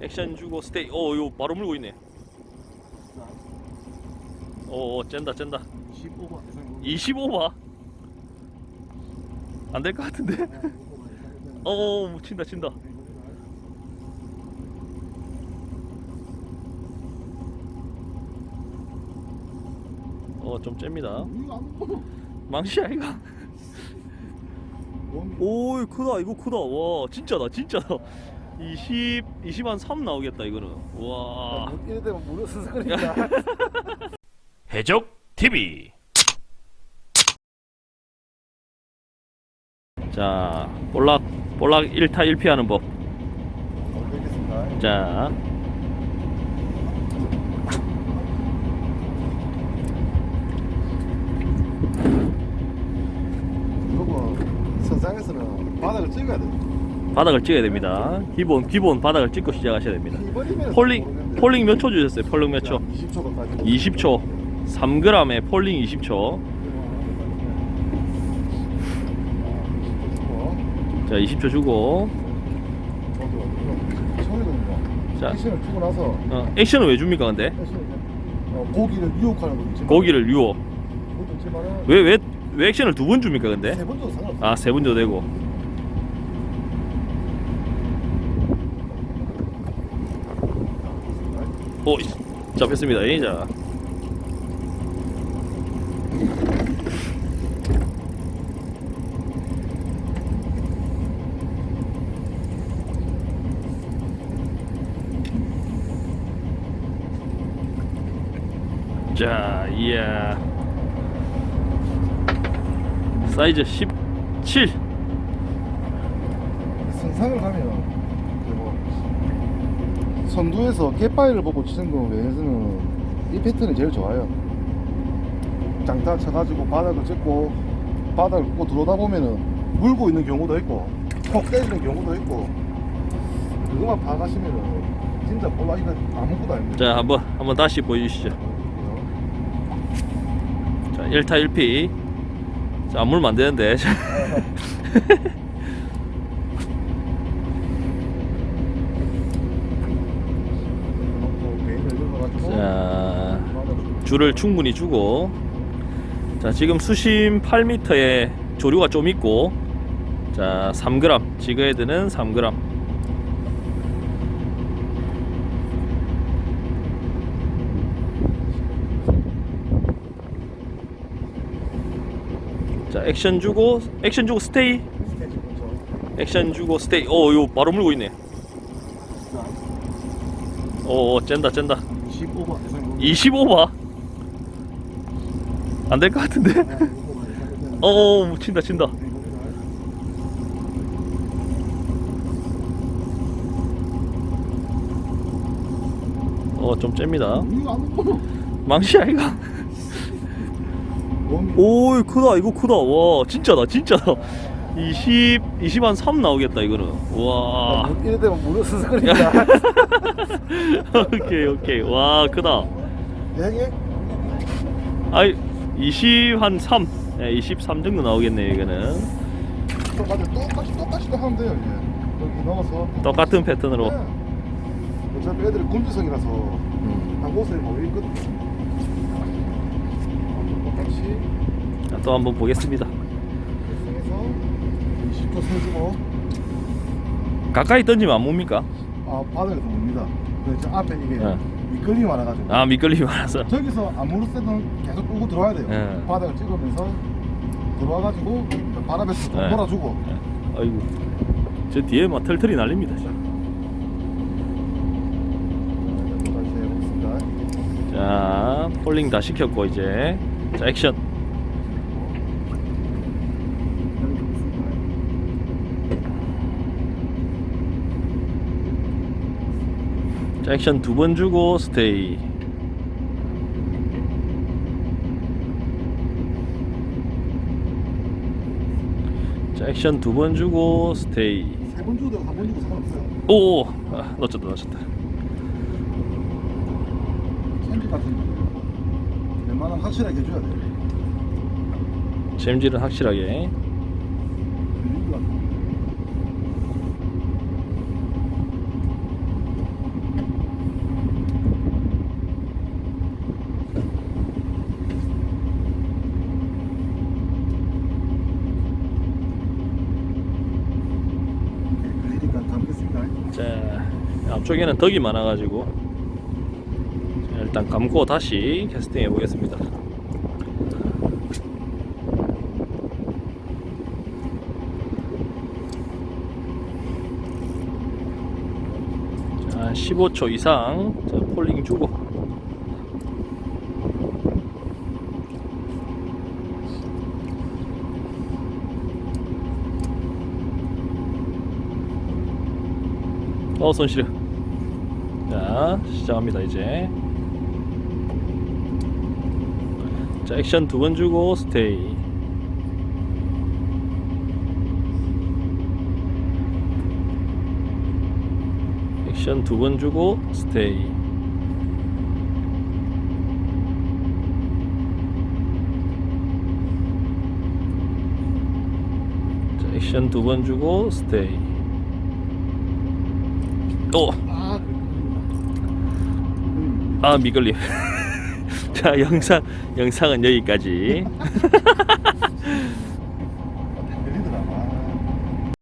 액션 주고 스테이 어 이거 바로 물고 있네. 어 어, 짠다 짠다. 15번 예상 25바 안 될 것 같은데? 어, 어 어, 친다 친다. 어좀 잽니다. 망치야 이거 오 크다. 이거 크다. 와 진짜다 진짜다 20 20한 3 나오겠다 이거는. 와. 이래 되면 무료 스스그린다 해적 TV 자 볼락 볼락 1타 1피 하는 법. 알겠습니다. 자, 그리고 선상에서는 바닥을 찍어야 돼 바닥을 찍어야 됩니다. 기본, 기본 바닥을 찍고 시작하셔야 됩니다. 폴링, 폴링 몇 초 주셨어요? 폴링 몇 초? 20초 가까이 20초. 3g에 폴링 20초. 자, 20초 주고. 자. 액션을 주고 나서 어, 액션은 왜 줍니까, 근데? 고기를 유혹하는 거지 고기를 유혹. 그것도 있지만은 왜, 왜, 왜 액션을 두 번 줍니까, 근데? 세 번도 상관없어 아, 세 번 줘도 되고. 오, 잡혔습니다. 예, 자. 자, 이야. 사이즈 17. 선상을 가면 그뭐 선두에서 갯바위를 보고 치는 거 외에서는 이 패턴이 제일 좋아요. 장타 쳐가지고 바닥을 찍고 바닥을 꽂고 들어오다 보면은 물고 있는 경우도 있고 톡 때리는 경우도 있고 그거만 봐가시면은 진짜 볼라기가 아무것도 아닙니다. 자, 한번 한번 다시 보여주시죠. 자, 1타 1피. 자, 안 물면 안 되는데. 자, 줄을 충분히 주고. 자, 지금 수심 8m에 조류가 좀 있고. 자, 3g. 지그헤드는 3g. 자, 액션 주고 액션 주고 스테이. 액션 주고 스테이. 어, 이거 바로 물고 있네. 어, 어 짠다 짠다. 15번 예상 25바. 안 될 것 같은데. 어, 어, 친다 친다. 어, 좀 잽니다. 망치야 이거. 오, 크다 이거 크다. 와, 진짜다 진짜다. 20 20한 3 나오겠다 이거는. 와. 이래 되면 무료 스스그린다. 오케이 오케이. 와, 크다. 되게 아이 20한 3. 네, 23 정도 나오겠네 이거는. 똑같이 똑같이 똑같이 또 하면 돼요 이제 여기 넣어서 똑같은 패턴으로. 네. 어차피 애들이 곰지성이라서 음. 한 곳에 모여 있거든. 똑같이 자, 또 한번 보겠습니다. 해서 20초 세주고 가까이 던지면 안 뭡니까? 아 바닥에서 봅니다. 근데 저 앞에 이게 네. 미끌림이 많아가지고 아 미끌림이 많아서. 저기서 안 물을 때는 계속 끌고 들어와야 돼요. 네. 바닥을 찍으면서 들어와가지고 바람에서 네. 몰아주고 아이고 저 뒤에 막 털털이 날립니다. 다시 해보겠습니다. 자 폴링 다 시켰고 이제 자 액션. 자 액션 두 번 주고 스테이. 자 액션 두 번 주고 스테이. 세 번 주고 되고 한번 주고 상관없어요. 오, 아, 놓쳤다 놓쳤다. 챔피 같은 거 웬만하면 확실하게 해줘야 돼요. 잼질은 확실하게. 릴리그 같은 거. 앞쪽에는 덕이 많아가지고 자, 일단 감고 다시 캐스팅 해보겠습니다. 자, 15초 이상 자, 폴링 주고 어 손실해 자 시작합니다 이제. 자 액션 두 번 주고 스테이. 액션 두 번 주고 스테이. 자 액션 두 번 주고 스테이 오! 아, 아 미끌림. 자 영상 영상은 여기까지